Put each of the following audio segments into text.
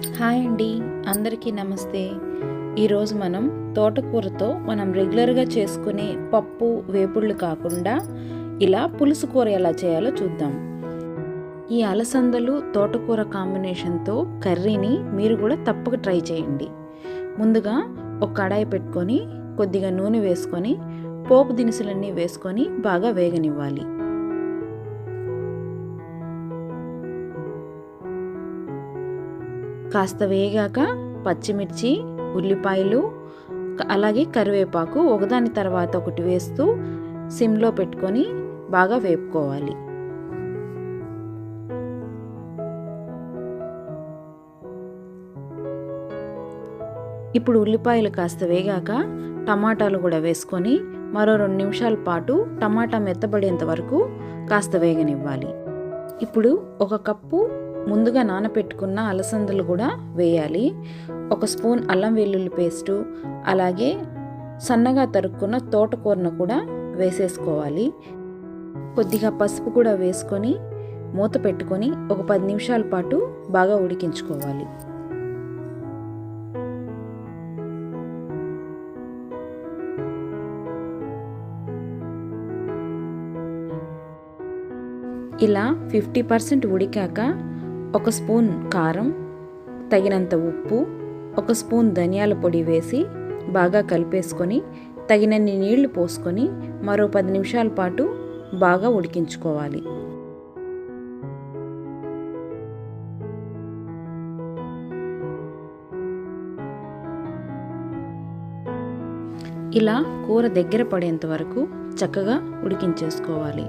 Hi అండి. అందరికీ నమస్తే. ఈరోజు మనం తోటకూరతో మనం రెగ్యులర్గా చేసుకునే పప్పు వేపుళ్ళు కాకుండా ఇలా పులుసు కూర ఎలా చేయాలో చూద్దాం. ఈ అలసందలు తోటకూర కాంబినేషన్తో కర్రీని మీరు కూడా తప్పక ట్రై చేయండి. ముందుగా ఒక కడాయి పెట్టుకొని కొద్దిగా నూనె వేసుకొని పోపు దినుసులన్నీ వేసుకొని బాగా వేగనివ్వాలి. కాస్త వేగాక పచ్చిమిర్చి ఉల్లిపాయలు అలాగే కరివేపాకు ఒకదాని తర్వాత ఒకటి వేస్తూ సిమ్లో పెట్టుకొని బాగా వేపుకోవాలి. ఇప్పుడు ఉల్లిపాయలు కాస్త వేగాక టమాటాలు కూడా వేసుకొని మరో రెండు నిమిషాల పాటు టమాటా మెత్తబడేంత వరకు కాస్త వేగనివ్వాలి. ఇప్పుడు ఒక కప్పు ముందుగా నానపెట్టుకున్న అలసందలు కూడా వేయాలి. ఒక స్పూన్ అల్లం వెల్లుల్లి పేస్టు అలాగే సన్నగా తరుక్కున్న తోటకూరను కూడా వేసేసుకోవాలి. కొద్దిగా పసుపు కూడా వేసుకొని మూత పెట్టుకొని ఒక పది నిమిషాల పాటు బాగా ఉడికించుకోవాలి. ఇలా ఫిఫ్టీ పర్సెంట్ ఉడికాక ఒక స్పూన్ కారం తగినంత ఉప్పు ఒక స్పూన్ ధనియాల పొడి వేసి బాగా కలిపేసుకొని తగినన్ని నీళ్ళు పోసుకొని మరో పది నిమిషాల పాటు బాగా ఉడికించుకోవాలి. ఇలా కూర దగ్గర పడేంత వరకు చక్కగా ఉడికించేసుకోవాలి.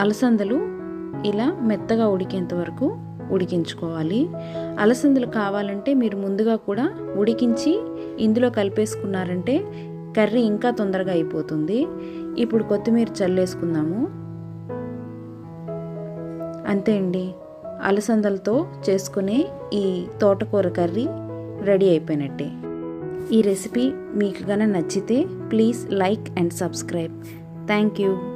అలసందలు ఇలా మెత్తగా ఉడికేంత వరకు ఉడికించుకోవాలి. అలసందలు కావాలంటే మీరు ముందుగా కూడా ఉడికించి ఇందులో కలిపేసుకున్నారంటే కర్రీ ఇంకా తొందరగా అయిపోతుంది. ఇప్పుడు కొత్తిమీర చల్లేసుకుందాము. అంతే అండి. అలసందలతో చేసుకునే ఈ తోటకూర కర్రీ రెడీ అయిపోయినట్టే. ఈ రెసిపీ మీకు గన నచ్చితే please like and subscribe. Thank you.